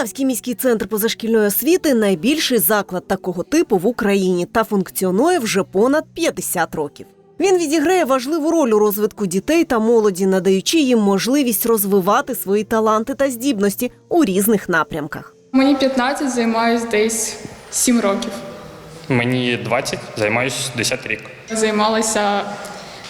Полтавський міський центр позашкільної освіти найбільший заклад такого типу в Україні та функціонує вже понад 50 років. Він відіграє важливу роль у розвитку дітей та молоді, надаючи їм можливість розвивати свої таланти та здібності у різних напрямках. Мені 15, займаюсь десь 7 років. Мені 20, займаюся 10 рік. Займалася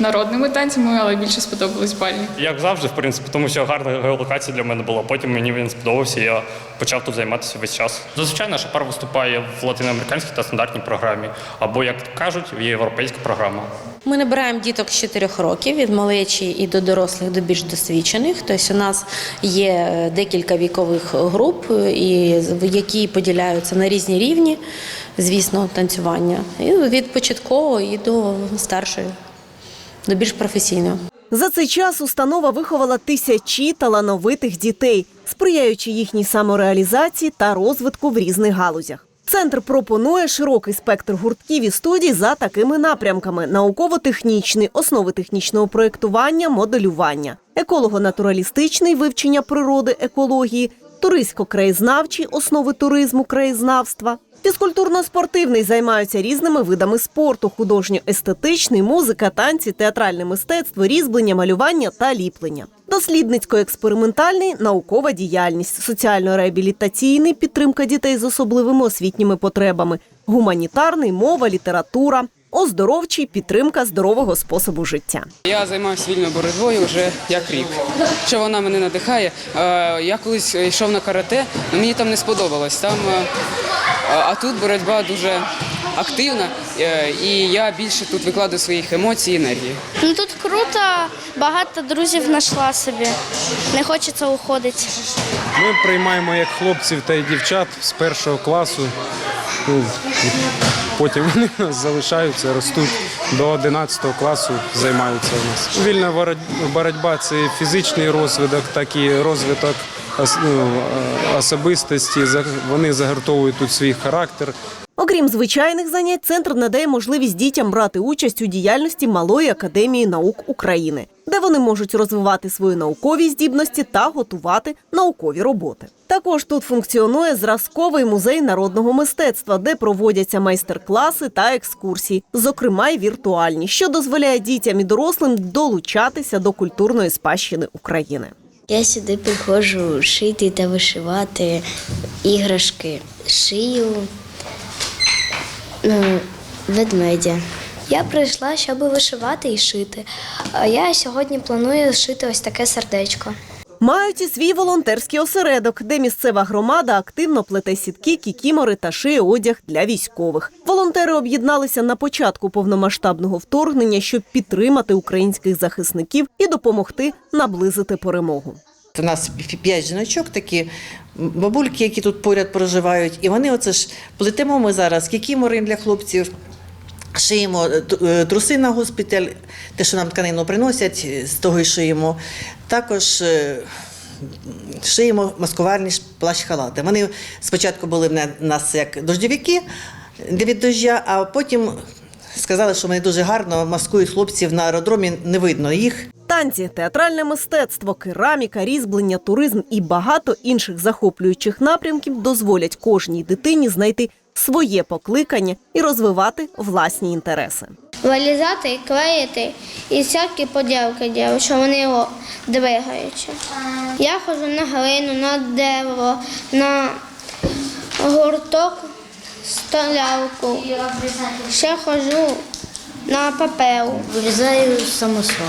народними танцями, але більше сподобались бальні. Як завжди, в принципі, тому що гарна геолокація для мене була. Потім мені він сподобався, і я почав тут займатися весь час. Зазвичай наша пара виступає в латиноамериканській та стандартній програмі, або, як кажуть, є європейська програма. Ми набираємо діток з 4 років від малечі і до дорослих, до більш досвідчених. Тобто у нас є декілька вікових груп, і які поділяються на різні рівні, звісно, танцювання. І від початкового і до старшої, до більш професійного. За цей час установа виховала тисячі талановитих дітей, сприяючи їхній самореалізації та розвитку в різних галузях. Центр пропонує широкий спектр гуртків і студій за такими напрямками: науково-технічний, основи технічного проєктування, моделювання, еколого-натуралістичний вивчення природи, екології, туристсько-краєзнавчий, основи туризму, краєзнавства. Фізкультурно-спортивний займаються різними видами спорту: художньо-естетичний, музика, танці, театральне мистецтво, різьблення, малювання та ліплення. Дослідницько-експериментальний наукова діяльність, соціально-реабілітаційний підтримка дітей з особливими освітніми потребами, гуманітарний мова, література, оздоровчий підтримка здорового способу життя. Я займаюся вільною боротьбою вже як рік. Що вона мене надихає. Е, Я колись йшов на карате, але мені там не сподобалось. Там, е, а тут боротьба дуже активна, е, і я більше тут викладу своїх емоцій і енергії. Ну тут круто, багато друзів знайшла собі. Не хочеться уходити. Ми приймаємо як хлопців та й дівчат з першого класу. Ну, Потім вони залишаються, ростуть до 11 класу, займаються у нас. Вільна боротьба це фізичний розвиток, так і розвиток ну, особистості. Вони загартовують тут свій характер. Окрім звичайних занять, центр надає можливість дітям брати участь у діяльності Малої академії наук України, де вони можуть розвивати свої наукові здібності та готувати наукові роботи. Також тут функціонує зразковий музей народного мистецтва, де проводяться майстер-класи та екскурсії, зокрема й віртуальні, що дозволяє дітям і дорослим долучатися до культурної спадщини України. Я сюди приходжу шити та вишивати іграшки. Шию ну, ведмедя. Я прийшла, щоб вишивати і шити. А я сьогодні планую шити ось таке сердечко. Мають і свій волонтерський осередок, де місцева громада активно плете сітки, кікімори та шиє одяг для військових. Волонтери об'єдналися на початку повномасштабного вторгнення, щоб підтримати українських захисників і допомогти наблизити перемогу. У нас п'ять жіночок такі, бабульки, які тут поряд проживають, і вони оце ж плетемо ми зараз кікімори для хлопців. Шиємо е, е, труси на госпіталь, те, що нам тканину приносять, е, з того й шиємо. Також шиємо маскувальні плащ-халати. Вони спочатку були в нас як дождівики від дождя, а потім сказали, що вони дуже гарно маскують хлопців на аеродромі, не видно їх. Танці, театральне мистецтво, кераміка, різьблення, туризм і багато інших захоплюючих напрямків дозволять кожній дитині знайти своє покликання і розвивати власні інтереси. Вилізати, клеїти і всякі поділки робити, що вони його двигаються. Я ходжу на глину, на дерево, на гурток, столярку. Ще ходжу на папел. Вирізаю самосвал.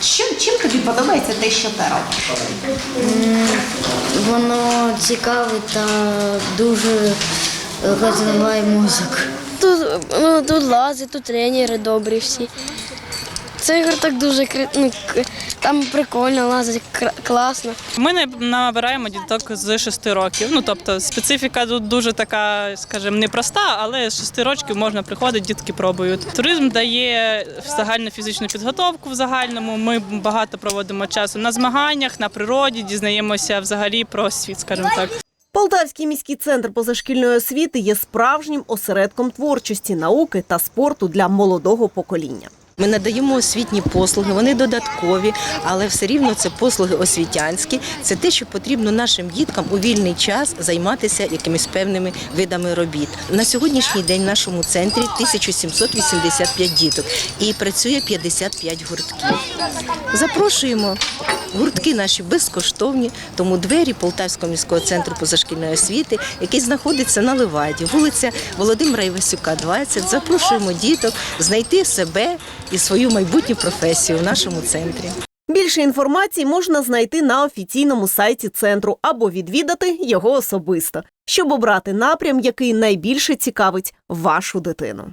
Чим, чим тобі подобається те, що ти робиш? Воно цікаве та дуже розвиває мозок. Тут, ну, тут лази, тут тренери добрі всі. Цей гурток дуже кри- ну, там прикольно лазить, класно. Ми не- набираємо діток з 6 років. Ну тобто специфіка тут дуже така, скажімо, непроста, але з 6 років можна приходити, дітки пробують. Туризм дає загальну фізичну підготовку в загальному. Ми багато проводимо часу на змаганнях, на природі, дізнаємося взагалі про світ, скажімо так. Полтавський міський центр позашкільної освіти є справжнім осередком творчості, науки та спорту для молодого покоління. Ми надаємо освітні послуги, вони додаткові, але все рівно це послуги освітянські. Це те, що потрібно нашим діткам у вільний час займатися якимись певними видами робіт. На сьогоднішній день в нашому центрі 1785 діток і працює 55 гуртків. Запрошуємо. Гуртки наші безкоштовні, тому двері Полтавського міського центру позашкільної освіти, який знаходиться на Леваді, вулиця Володимира Івасюка, 20. Запрошуємо діток знайти себе і свою майбутню професію в нашому центрі. Більше інформації можна знайти на офіційному сайті центру або відвідати його особисто, щоб обрати напрям, який найбільше цікавить вашу дитину.